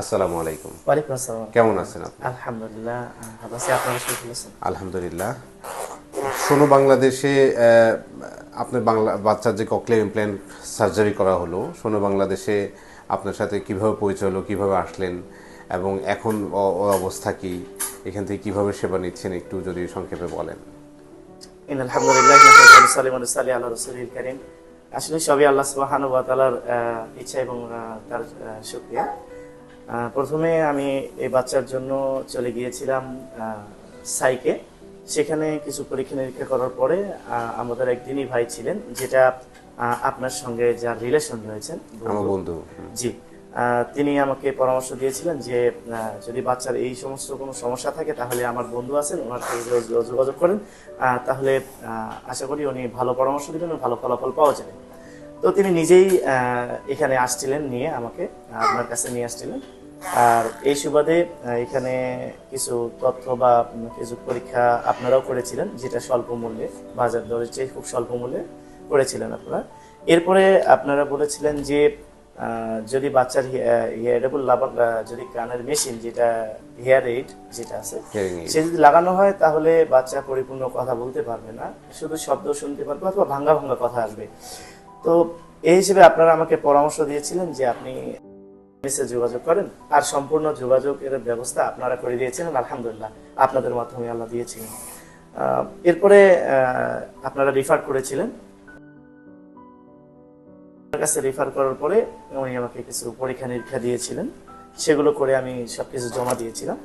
আসসালামু আলাইকুম। ওয়ালাইকুম আসসালাম। কেমন আছেন আপনি? আলহামদুলিল্লাহ ভালো আছি। আপনারা সুস্থ আছেন? আলহামদুলিল্লাহ। শোনো বাংলাদেশে আপনার বাংলা বাচ্চার যে ইমপ্ল্যান্ট সার্জারি করা হলো শোনো বাংলাদেশে আপনার সাথে কীভাবে পরিচয় হলো কীভাবে আসলেন এবং এখন অবস্থা কি এখান থেকে কীভাবে সেবা নিচ্ছেন একটু যদি সংক্ষেপে বলেন। আলহামদুলিল্লাহ নাহমাদুহু সালিম ওয়া সাল্লি আলা রাসূলিল কারীম। আসলে সবই আল্লাহ তাআলার ইচ্ছা এবং তার শুকরিয়া। প্রথমে আমি এই বাচ্চার জন্য চলে গিয়েছিলাম সাইকে। সেখানে কিছু পরীক্ষা নিরীক্ষা করার পরে আমাদের একদিনই ভাই ছিলেন যেটা আপনার সঙ্গে যার রিলেশন রয়েছেন আমার বন্ধু। জি। তিনি আমাকে পরামর্শ দিয়েছিলেন যে যদি বাচ্চার এই সমস্ত কোনো সমস্যা থাকে তাহলে আমার বন্ধু আছেন ওনার যোগ- যোগাযোগ করেন। তাহলে আশা করি উনি ভালো পরামর্শ দিবেন এবং ভালো ফলাফল পাওয়া যাবে। তো তিনি নিজেই এখানে আসছিলেন নিয়ে আমাকে আপনার কাছে নিয়ে আসছিলেন। আর এই সুবাদে এখানে কিছু তথ্য বা কিছু পরীক্ষা আপনারাও করেছিলেন যেটা স্বল্প মূল্যে বাজার দরের চেয়ে খুব স্বল্প মূল্যে করেছিলেন আপনারা। এরপরে আপনারা বলেছিলেন যে যদি বাচ্চার হেয়ারেবল হিয়ারেবল যদি কানের মেশিন যেটা হেয়ার এইড যেটা আছে সে যদি লাগানো হয় তাহলে বাচ্চা পরিপূর্ণ কথা বলতে পারবে না। শুধু শব্দ শুনতে পারবে অথবা ভাঙ্গা ভাঙ্গা কথা আসবে। তো এই হিসেবে আপনারা আমাকে পরামর্শ দিয়েছিলেন যে আপনি এসে যোগাযোগ করেন। আর সম্পূর্ণ যোগাযোগের ব্যবস্থা আপনারা করে দিয়েছিলেন, আলহামদুলিল্লাহ। আপনাদের মাধ্যমে আল্লাহ দিয়েছিলেন এরপরে আপনারা রিফার করেছিলেন। কাছে রেফার করার পরে উনি আমাকে কিছু পরীক্ষা নিরীক্ষা দিয়েছিলেন। সেগুলো করে আমি সবকিছু জমা দিয়েছিলাম।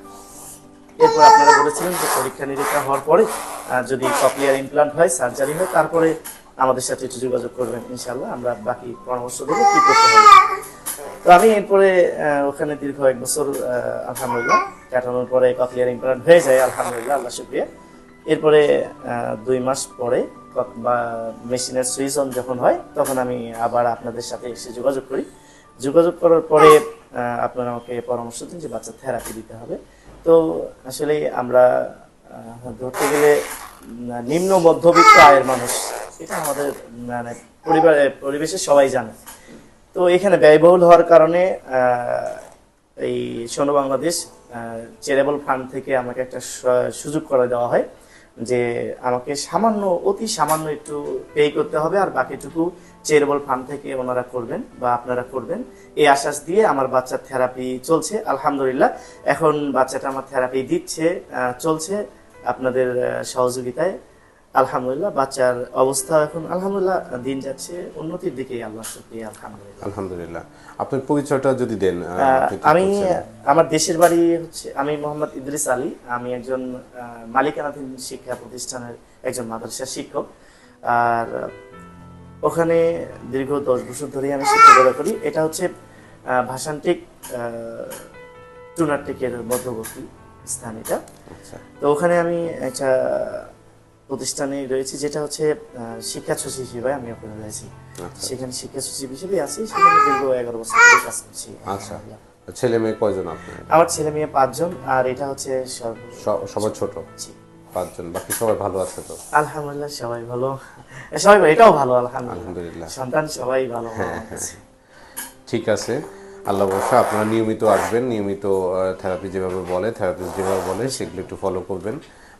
এরপর আপনারা বলেছিলেন যে পরীক্ষা নিরীক্ষা হওয়ার পরে যদি কপিয়ার ইমপ্লান্ট হয় সার্জারি হয়, তারপরে আমাদের সাথে একটু যোগাযোগ করবেন ইনশাল্লাহ আমরা বাকি পরামর্শ দেবো কি করতে হবে? তো আমি এরপরে ওখানে দীর্ঘ এক বছর আলহামদুলিল্লাহ কাটানোর পরে কপিয়ার ইমপ্লান্ট হয়ে যায়, আলহামদুলিল্লাহ, আল্লাহ শুক্রিয়া। এরপরে দুই মাস পরে বা মেশিনের সুইচ অন যখন হয়, তখন আমি আবার আপনাদের সাথে এসে যোগাযোগ করি। যোগাযোগ করার পরে আপনারা আমাকে পরামর্শ দিন যে বাচ্চা থেরাপি দিতে হবে। তো আসলে আমরা ধরতে গেলে নিম্ন মধ্যবিত্ত আয়ের মানুষ। এটা আমাদের মানে পরিবারে পরিবেশের সবাই জানে। তো এখানে ব্যয়বহুল হওয়ার কারণে এই সোনো বাংলাদেশ চেরেবল ফান্ড থেকে আমাকে একটা সুযোগ করে দেওয়া হয় যে আমাকে সামান্য, অতি সামান্য একটু পে করতে হবে আর বাকিটুকু চেরেবল ফান্ড থেকে ওনারা করবেন বা আপনারা করবেন। এই আশ্বাস দিয়ে আমার বাচ্চার থেরাপি চলছে, আলহামদুলিল্লাহ। এখন বাচ্চাটা আমার থেরাপি দিচ্ছে চলছে আপনাদের সহযোগিতায়। আলহামদুলিল্লাহ বাচ্চার অবস্থা এখন আলহামদুলিল্লাহ দিন যাচ্ছে উন্নতির দিকে আল্লাহ শুকরিয়া আলহামদুলিল্লাহ। আলহামদুলিল্লাহ। আপনার পরিচয়টা যদি দেন আমি আমার দেশের বাড়ি হচ্ছে আমি মোহাম্মদ ইদ্রিস আলী আমি একজন মালিকানাধীন শিক্ষা প্রতিষ্ঠানের একজন মাদ্রাসা শিক্ষক। আর ওখানে দীর্ঘ দশ বছর ধরে আমি শিক্ষকতা করি। এটা হচ্ছে আহ, ভাষান্তিক টুনারটিকের মধ্যবর্তী স্থান এটা। আচ্ছা। তো ওখানে আমি একটা প্রতিষ্ঠানে রয়েছি যেটা হচ্ছে শিক্ষা সচিব হিসেবে আমি ওখানে রয়েছি। আচ্ছা। সেখানে শিক্ষা সচিব হিসেবে আছি সেখানে দীর্ঘ এগারো বছর ধরে কাজ করছি। আচ্ছা। ছেলে মেয়ে কয়জন আপনার? আমার ছেলে মেয়ে পাঁচজন আর এটা হচ্ছে সবার ছোট? পাঁচজন বাকি সবাই ভালো আছে তো? আলহামদুলিল্লাহ সবাই ভালো। সবাই ভালো, এটাও ভালো আলহামদুলিল্লাহ। সন্তান সবাই ভালো হ্যাঁ, ঠিক আছে। আল্লাহ বর্ষা আপনারা নিয়মিত আসবেন নিয়মিত থেরাপি যেভাবে বলে থেরাপিস্ট যেভাবে বলে সেগুলো একটু ফলো করবেন।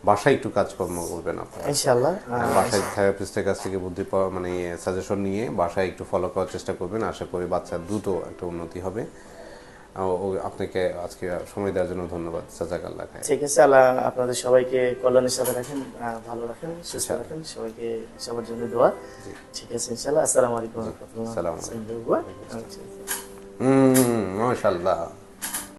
বাসায় একটু কাজকর্ম করবেন আপনারা। ইনশাআল্লাহ। বাসায় থেরাপিস্টের কাছ থেকে বুদ্ধি পাওয়া মানে সাজেশন নিয়ে বাসায় একটু ফলো করার চেষ্টা করবেন। আশা করি বাচ্চার দ্রুত একটা উন্নতি হবে। আপনাকে আজকে সময় দেওয়ার জন্য ধন্যবাদ। সাজাক আল্লাহ ঠিক আছে আল্লাহ আপনাদের সবাইকে কল্যাণের সাথে রাখেন ভালো রাখেন সুস্থ রাখেন। সবাইকে সবার জন্য দোয়া। ঠিক আছে ইনশাআল্লাহ। আসসালামু আলাইকুম। রহমতুল্লাহ আসসালামু হুম মাশাল্লাহ